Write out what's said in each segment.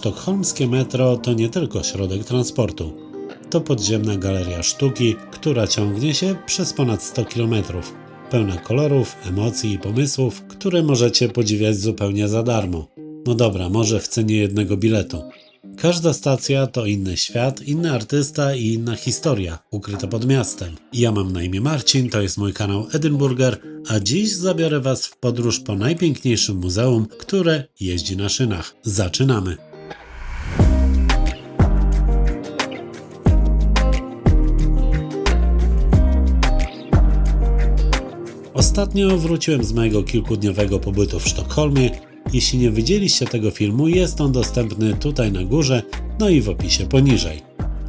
Sztokholmskie metro to nie tylko środek transportu. To podziemna galeria sztuki, która ciągnie się przez ponad 100 km. Pełna kolorów, emocji i pomysłów, które możecie podziwiać zupełnie za darmo. No dobra, może w cenie jednego biletu. Każda stacja to inny świat, inny artysta i inna historia, ukryta pod miastem. Ja mam na imię Marcin, to jest mój kanał Edynburger, a dziś zabiorę Was w podróż po najpiękniejszym muzeum, które jeździ na szynach. Zaczynamy! Ostatnio wróciłem z mojego kilkudniowego pobytu w Sztokholmie. Jeśli nie widzieliście tego filmu, jest on dostępny tutaj na górze, no i w opisie poniżej.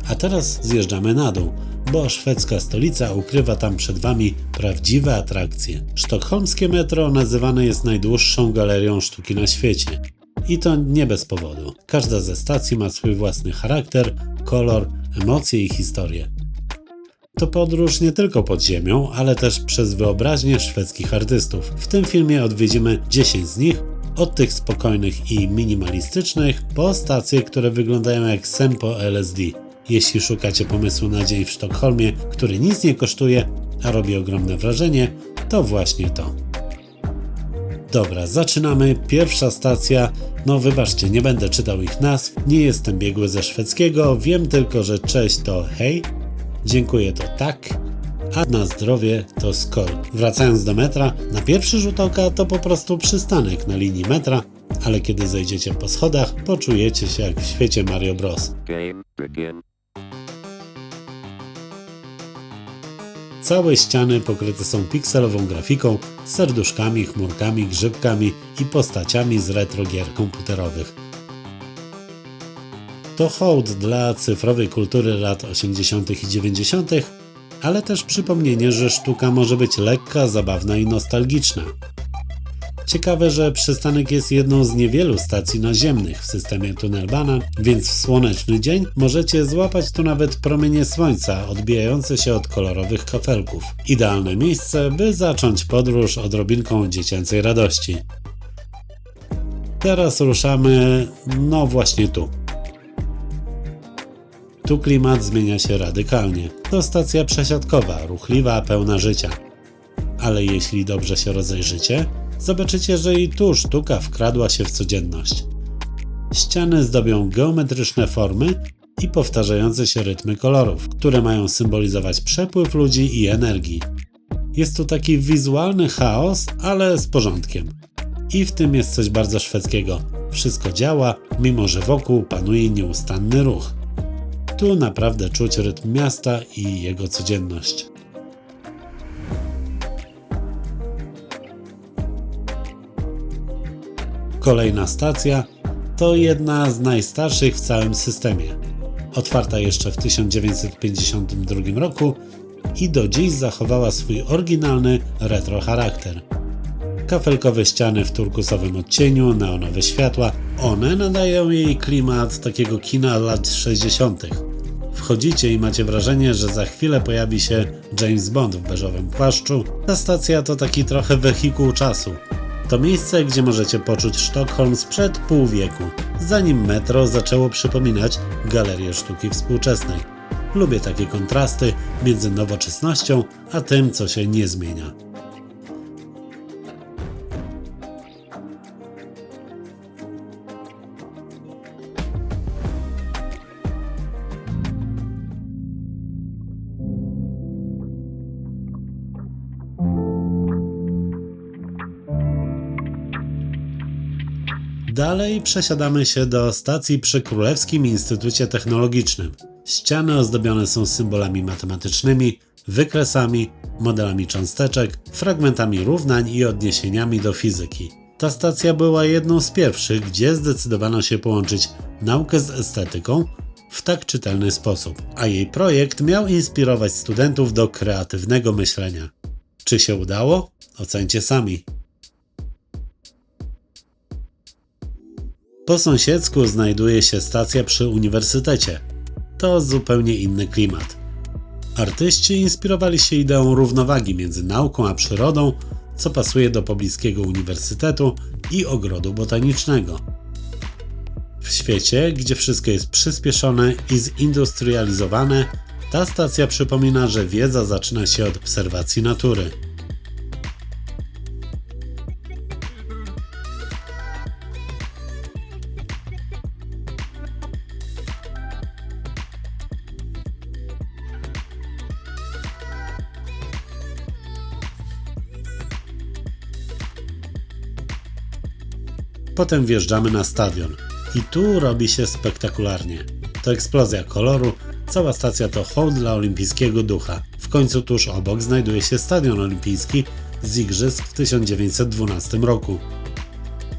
A teraz zjeżdżamy na dół, bo szwedzka stolica ukrywa tam przed Wami prawdziwe atrakcje. Sztokholmskie metro nazywane jest najdłuższą galerią sztuki na świecie. I to nie bez powodu. Każda ze stacji ma swój własny charakter, kolor, emocje i historię. To podróż nie tylko pod ziemią, ale też przez wyobraźnię szwedzkich artystów. W tym filmie odwiedzimy 10 z nich, od tych spokojnych i minimalistycznych, po stacje, które wyglądają jak sen po LSD. Jeśli szukacie pomysłu na dzień w Sztokholmie, który nic nie kosztuje, a robi ogromne wrażenie, to właśnie to. Dobra, zaczynamy. Pierwsza stacja. No wybaczcie, nie będę czytał ich nazw, nie jestem biegły ze szwedzkiego, wiem tylko, że cześć to hej, dziękuję to tak, a na zdrowie to skol. Wracając do metra, na pierwszy rzut oka to po prostu przystanek na linii metra, ale kiedy zejdziecie po schodach, poczujecie się jak w świecie Mario Bros. Całe ściany pokryte są pikselową grafiką, serduszkami, chmurkami, grzybkami i postaciami z retro gier komputerowych. To hołd dla cyfrowej kultury lat 80. i 90., ale też przypomnienie, że sztuka może być lekka, zabawna i nostalgiczna. Ciekawe, że przystanek jest jedną z niewielu stacji naziemnych w systemie Tunnelbana, więc w słoneczny dzień możecie złapać tu nawet promienie słońca odbijające się od kolorowych kafelków. Idealne miejsce, by zacząć podróż odrobinką dziecięcej radości. Teraz ruszamy, no właśnie tu. Tu klimat zmienia się radykalnie. To stacja przesiadkowa, ruchliwa, pełna życia. Ale jeśli dobrze się rozejrzycie, zobaczycie, że i tu sztuka wkradła się w codzienność. Ściany zdobią geometryczne formy i powtarzające się rytmy kolorów, które mają symbolizować przepływ ludzi i energii. Jest tu taki wizualny chaos, ale z porządkiem. I w tym jest coś bardzo szwedzkiego. Wszystko działa, mimo że wokół panuje nieustanny ruch. Tu naprawdę czuć rytm miasta i jego codzienność. Kolejna stacja to jedna z najstarszych w całym systemie. Otwarta jeszcze w 1952 roku i do dziś zachowała swój oryginalny retro charakter. Kafelkowe ściany w turkusowym odcieniu, neonowe światła, one nadają jej klimat takiego kina lat 60. Wchodzicie i macie wrażenie, że za chwilę pojawi się James Bond w beżowym płaszczu. Ta stacja to taki trochę wehikuł czasu. To miejsce, gdzie możecie poczuć Sztokholm sprzed pół wieku, zanim metro zaczęło przypominać galerię sztuki współczesnej. Lubię takie kontrasty między nowoczesnością a tym, co się nie zmienia. Dalej przesiadamy się do stacji przy Królewskim Instytucie Technologicznym. Ściany ozdobione są symbolami matematycznymi, wykresami, modelami cząsteczek, fragmentami równań i odniesieniami do fizyki. Ta stacja była jedną z pierwszych, gdzie zdecydowano się połączyć naukę z estetyką w tak czytelny sposób, a jej projekt miał inspirować studentów do kreatywnego myślenia. Czy się udało? Ocencie sami. Po sąsiedzku znajduje się stacja przy uniwersytecie. To zupełnie inny klimat. Artyści inspirowali się ideą równowagi między nauką a przyrodą, co pasuje do pobliskiego uniwersytetu i ogrodu botanicznego. W świecie, gdzie wszystko jest przyspieszone i zindustrializowane, ta stacja przypomina, że wiedza zaczyna się od obserwacji natury. Potem wjeżdżamy na stadion i tu robi się spektakularnie. To eksplozja koloru, cała stacja to hołd dla olimpijskiego ducha. W końcu tuż obok znajduje się stadion olimpijski z igrzysk w 1912 roku.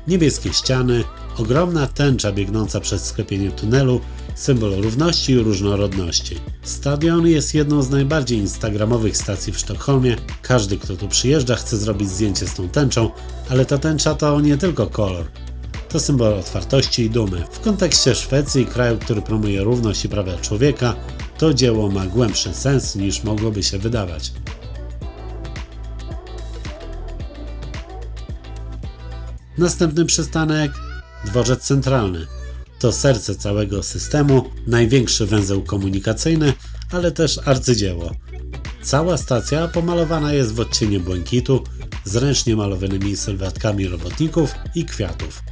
Niebieskie ściany, ogromna tęcza biegnąca przez sklepienie tunelu, symbol równości i różnorodności. Stadion jest jedną z najbardziej instagramowych stacji w Sztokholmie. Każdy, kto tu przyjeżdża, chce zrobić zdjęcie z tą tęczą, ale ta tęcza to nie tylko kolor. To symbol otwartości i dumy. W kontekście Szwecji, kraju, który promuje równość i prawa człowieka, to dzieło ma głębszy sens niż mogłoby się wydawać. Następny przystanek Dworzec Centralny. To serce całego systemu, największy węzeł komunikacyjny, ale też arcydzieło. Cała stacja pomalowana jest w odcieniu błękitu, z ręcznie malowanymi sylwetkami robotników i kwiatów.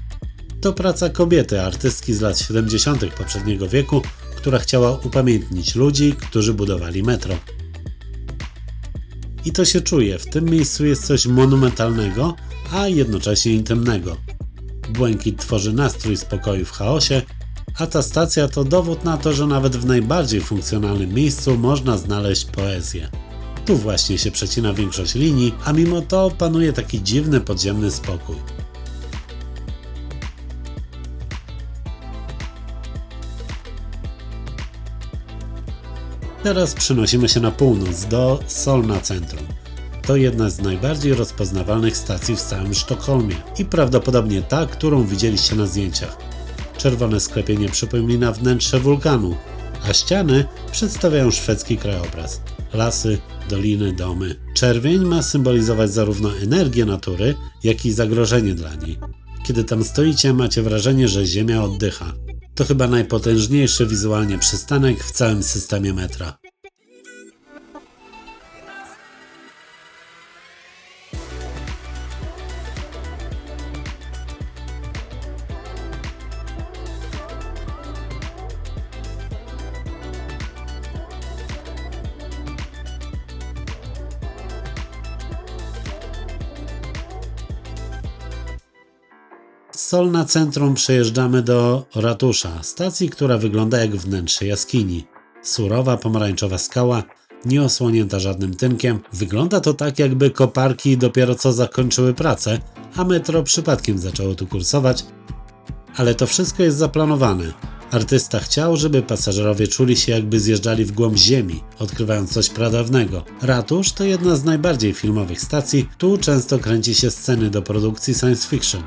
To praca kobiety, artystki z lat 70. poprzedniego wieku, która chciała upamiętnić ludzi, którzy budowali metro. I to się czuje, w tym miejscu jest coś monumentalnego, a jednocześnie intymnego. Błękit tworzy nastrój spokoju w chaosie, a ta stacja to dowód na to, że nawet w najbardziej funkcjonalnym miejscu można znaleźć poezję. Tu właśnie się przecina większość linii, a mimo to panuje taki dziwny podziemny spokój. Teraz przenosimy się na północ do Solna Centrum. To jedna z najbardziej rozpoznawalnych stacji w całym Sztokholmie i prawdopodobnie ta, którą widzieliście na zdjęciach. Czerwone sklepienie przypomina wnętrze wulkanu, a ściany przedstawiają szwedzki krajobraz. Lasy, doliny, domy. Czerwień ma symbolizować zarówno energię natury, jak i zagrożenie dla niej. Kiedy tam stoicie, macie wrażenie, że Ziemia oddycha. To chyba najpotężniejszy wizualnie przystanek w całym systemie metra. Z Solna Centrum przejeżdżamy do ratusza, stacji, która wygląda jak wnętrze jaskini. Surowa pomarańczowa skała, nieosłonięta żadnym tynkiem. Wygląda to tak, jakby koparki dopiero co zakończyły pracę, a metro przypadkiem zaczęło tu kursować. Ale to wszystko jest zaplanowane. Artysta chciał, żeby pasażerowie czuli się jakby zjeżdżali w głąb ziemi, odkrywając coś pradawnego. Ratusz to jedna z najbardziej filmowych stacji, tu często kręci się sceny do produkcji science fiction.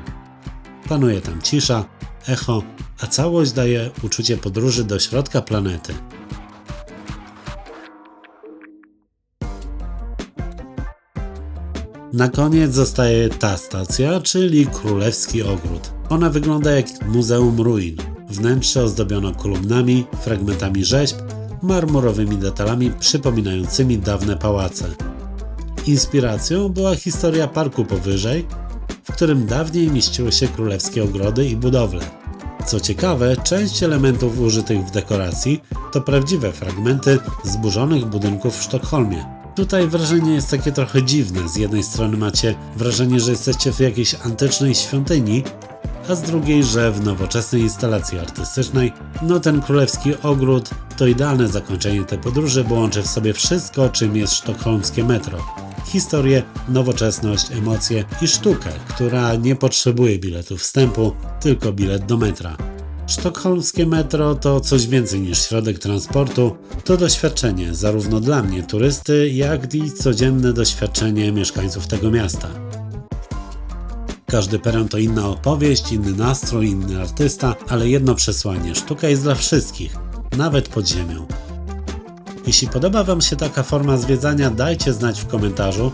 Panuje tam cisza, echo, a całość daje uczucie podróży do środka planety. Na koniec zostaje ta stacja, czyli Królewski Ogród. Ona wygląda jak Muzeum Ruin. Wnętrze ozdobiono kolumnami, fragmentami rzeźb, marmurowymi detalami przypominającymi dawne pałace. Inspiracją była historia parku powyżej, którym dawniej mieściły się królewskie ogrody i budowle. Co ciekawe, część elementów użytych w dekoracji to prawdziwe fragmenty zburzonych budynków w Sztokholmie. Tutaj wrażenie jest takie trochę dziwne. Z jednej strony macie wrażenie, że jesteście w jakiejś antycznej świątyni, a z drugiej, że w nowoczesnej instalacji artystycznej. No ten królewski ogród to idealne zakończenie tej podróży, bo łączy w sobie wszystko, czym jest sztokholmskie metro. Historię, nowoczesność, emocje i sztukę, która nie potrzebuje biletu wstępu, tylko bilet do metra. Sztokholmskie metro to coś więcej niż środek transportu, to doświadczenie zarówno dla mnie, turysty, jak i codzienne doświadczenie mieszkańców tego miasta. Każdy peron to inna opowieść, inny nastrój, inny artysta, ale jedno przesłanie: sztuka jest dla wszystkich, nawet pod ziemią. Jeśli podoba Wam się taka forma zwiedzania, dajcie znać w komentarzu.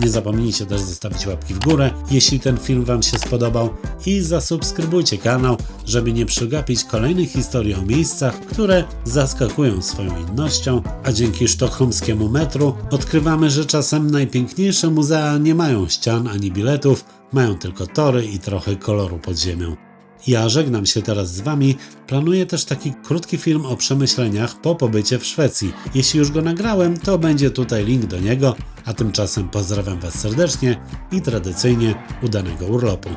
Nie zapomnijcie też zostawić łapki w górę, jeśli ten film Wam się spodobał i zasubskrybujcie kanał, żeby nie przegapić kolejnych historii o miejscach, które zaskakują swoją innością, a dzięki sztokholmskiemu metru odkrywamy, że czasem najpiękniejsze muzea nie mają ścian ani biletów, mają tylko tory i trochę koloru pod ziemią. Ja żegnam się teraz z Wami. Planuję też taki krótki film o przemyśleniach po pobycie w Szwecji. Jeśli już go nagrałem, to będzie tutaj link do niego. A tymczasem pozdrawiam Was serdecznie i tradycyjnie udanego urlopu.